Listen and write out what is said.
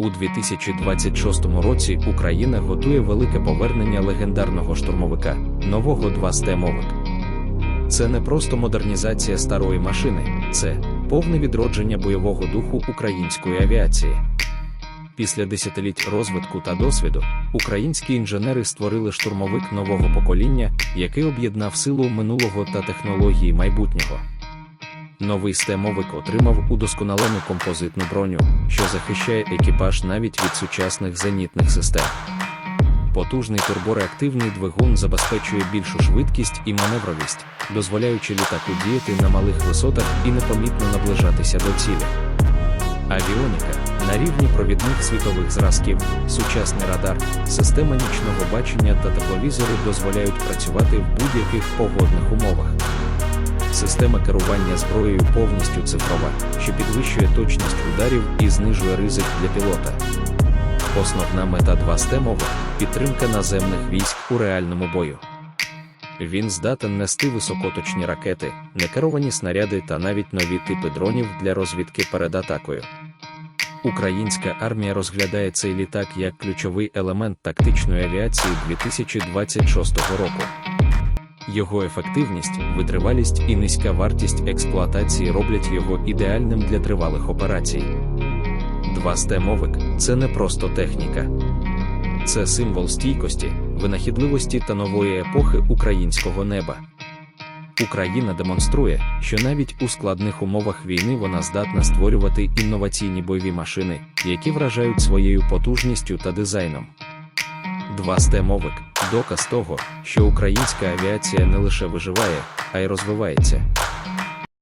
У 2026 році Україна готує велике повернення легендарного штурмовика нового 2 мовик. Це не просто модернізація старої машини, це повне відродження бойового духу української авіації. Після десятиліть розвитку та досвіду українські інженери створили штурмовик нового покоління, який об'єднав силу минулого та технології майбутнього. Новий стемовик отримав удосконалену композитну броню, що захищає екіпаж навіть від сучасних зенітних систем. Потужний турбореактивний двигун забезпечує більшу швидкість і маневровість, дозволяючи літаку діяти на малих висотах і непомітно наближатися до цілі. Авіоніка на рівні провідних світових зразків, сучасний радар, система нічного бачення та тепловізори дозволяють працювати в будь-яких погодних умовах. Система керування зброєю повністю цифрова, що підвищує точність ударів і знижує ризик для пілота. Основна мета 2 стемова підтримка наземних військ у реальному бою. Він здатен нести високоточні ракети, некеровані снаряди та навіть нові типи дронів для розвідки перед атакою. Українська армія розглядає цей літак як ключовий елемент тактичної авіації 2026 року. Його ефективність, витривалість і низька вартість експлуатації роблять його ідеальним для тривалих операцій. 2 стемовик це не просто техніка. Це символ стійкості, винахідливості та нової епохи українського неба. Україна демонструє, що навіть у складних умовах війни вона здатна створювати інноваційні бойові машини, які вражають своєю потужністю та дизайном. 2 стемовик доказ того, що українська авіація не лише виживає, а й розвивається.